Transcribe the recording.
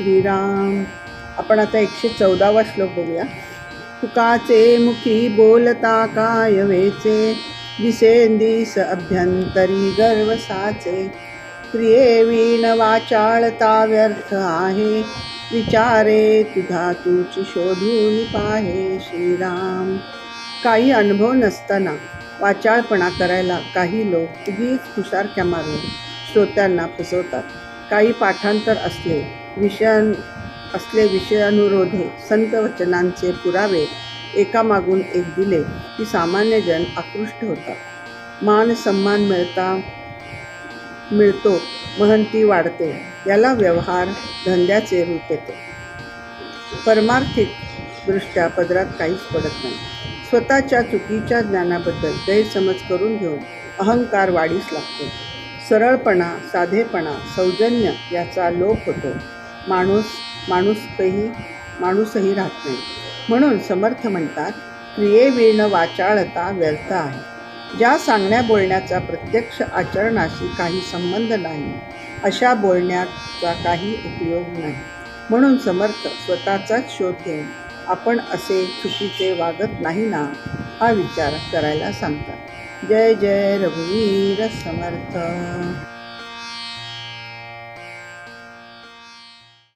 श्रीराम. आपण आता एकशे चौदावा श्लोक बघूया. तुकाचे मुखी बोलता काय वेचे दिसेंदिस अभ्यंतरी गर्व साचे क्रिये वीण वाचाळता व्यर्थ आहे. विचारे तुझा तुची शोधून पाहे श्रीराम. काही अनुभव नसताना वाचाळपणा करायला काही लोक उगीच हुशारक्या मारून श्रोत्यांना फसवतात. काही पाठांतर असले विषयां असले विषयानुरोधे संत वचनांचे पुरावे एकामागून एक दिले की सामान्य जन आकृष्ट होतात मान सन्मान मिळता मिळतो महंती वाढते याला व्यवहार धंद्याचे रूप येते. परमार्थिक दृष्ट्या पदरात काहीच पडत नाही. स्वतःच्या चुकीच्या ज्ञानाबद्दल गैरसमज करून घेऊन अहंकार वाढीस लागतो. सरळपणा साधेपणा सौजन्य याचा लोप होतो. माणूस माणूसही माणूसही राहत नाही. म्हणून समर्थ म्हणतात क्रियेवीण वाचाळता व्यर्थ आहे. ज्या सांगण्या बोलण्याचा प्रत्यक्ष आचरणाशी काही संबंध नाही अशा बोलण्याचा काही उपयोग नाही. म्हणून समर्थ स्वतःचाच शोध घेऊन आपण असे चुकीचे वागत नाही ना? हा विचार करायला सांगतात. जय जय रघुवीर समर्थ.